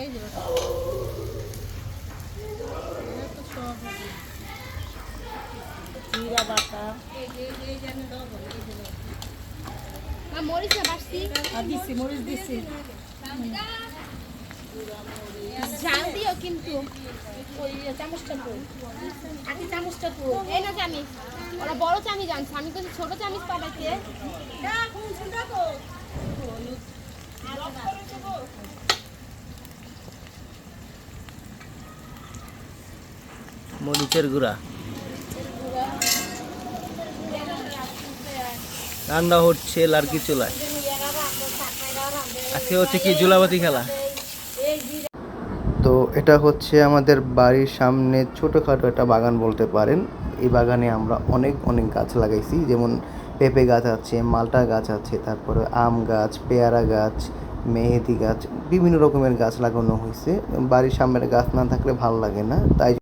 এই যে। জিরা বাটা না মরিচা বাড়ছি আর দিছি মরিচ দিছি দিও কিন্তু। ওই চামচটা তো আগে চামচটা তো এই না চামিচ। ওরা বড় চামিচ আনছে। আমি কিন্তু ছোট মরিচের গুঁড়া। রান্না হচ্ছে লার্কি চুলায়। আজকে হচ্ছে কি, জুলাবাতি খেলা? তো এটা হচ্ছে আমাদের বাড়ির সামনে ছোটোখাটো একটা বাগান বলতে পারেন। এই বাগানে আমরা অনেক অনেক গাছ লাগাইছি। যেমন পেঁপে গাছ আছে, মালটা গাছ আছে, তারপরে আম গাছ, পেয়ারা গাছ, মেহেদি গাছ, বিভিন্ন রকমের গাছ লাগানো হয়েছে বাড়ির সামনের গাছ না থাকলে ভালো লাগে না, তাই